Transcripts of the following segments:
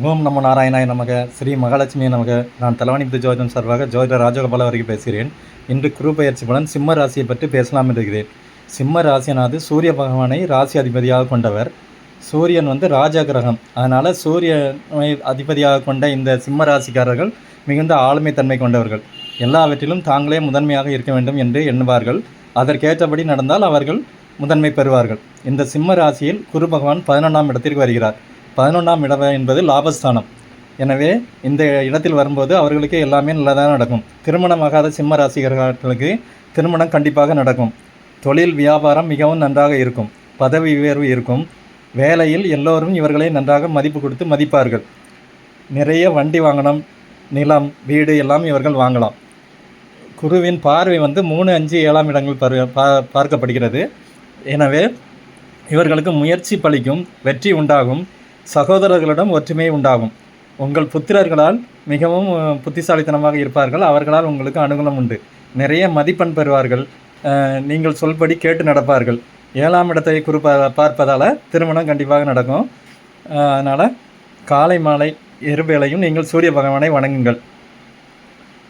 ஓம் நமோ நாராயணாய் நமக. ஸ்ரீ மகாலட்சுமி நமக. நான் தலைவணிப்பு ஜோதிடம் சார்பாக ஜோதிடர் ராஜகோபால் வரைக்கும் பேசுகிறேன். இன்று குரு பயிற்சி பலன் சிம்ம ராசியை பற்றி பேசலாம் இருக்கிறேன் சிம்ம ராசினாது சூரிய பகவானை ராசி அதிபதியாக கொண்டவர். சூரியன் வந்து ராஜ கிரகம். அதனால் சூரியனை அதிபதியாக கொண்ட இந்த சிம்ம ராசிக்காரர்கள் மிகுந்த ஆளுமை தன்மை கொண்டவர்கள். எல்லாவற்றிலும் தாங்களே முதன்மையாக இருக்க வேண்டும் என்று எண்ணுவார்கள். அதற்கேற்றபடி நடந்தால் அவர்கள் முதன்மை பெறுவார்கள். இந்த சிம்ம ராசியில் குரு பகவான் பதினொன்றாம் இடத்திற்கு வருகிறார். பதினொன்றாம் இடம் என்பது லாபஸ்தானம். எனவே இந்த இடத்தில் வரும்போது அவர்களுக்கு எல்லாமே நல்லதாக நடக்கும். திருமணமாகாத சிம்ம ராசிகர்களுக்கு திருமணம் கண்டிப்பாக நடக்கும். தொழில் வியாபாரம் மிகவும் நன்றாக இருக்கும். பதவி உயர்வு இருக்கும். வேலையில் எல்லோரும் இவர்களை நன்றாக மதிப்பு கொடுத்து மதிப்பார்கள். நிறைய வண்டி வாங்கணும் நிலம் வீடு எல்லாம் இவர்கள் வாங்கலாம். குருவின் பார்வை வந்து மூணு அஞ்சு ஏழாம் இடங்கள் பார் பா பார்க்கப்படுகிறது. எனவே இவர்களுக்கு முயற்சி பலிக்கும் வெற்றி உண்டாகும். சகோதரர்களிடம் ஒற்றுமை உண்டாகும். உங்கள் புத்திரர்களால் மிகவும் புத்திசாலித்தனமாக இருப்பார்கள். அவர்களால் உங்களுக்கு அனுகூலம் உண்டு. நிறைய மதிப்பெண் பெறுவார்கள். நீங்கள் சொல்படி கேட்டு நடப்பார்கள். ஏழாம் இடத்தை குறிப்ப பார்ப்பதால் திருமணம் கண்டிப்பாக நடக்கும். அதனால் காலை மாலை எருவேளையும் நீங்கள் சூரிய பகவானை வணங்குங்கள்.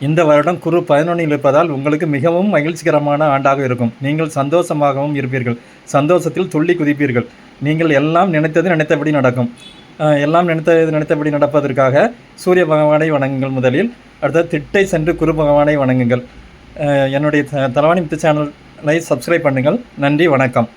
இந்த வருடம் குரு பதினொன்றில் இருப்பதால் உங்களுக்கு மிகவும் மகிழ்ச்சிகரமான ஆண்டாக இருக்கும். நீங்கள் சந்தோஷமாகவும் இருப்பீர்கள். சந்தோஷத்தில் துள்ளி குதிப்பீர்கள். நீங்கள் எல்லாம் நினைத்தது நினைத்தபடி நடக்கும். எல்லாம் நினைத்தது நினைத்தபடி நடப்பதற்காக சூரிய பகவானை வணங்குங்கள் முதலில். அடுத்தது திட்டை சென்று குரு பகவானை வணங்குங்கள். என்னுடைய த- தலவாணி மித்த சேனலை சப்ஸ்கிரைப் பண்ணுங்கள். நன்றி வணக்கம்.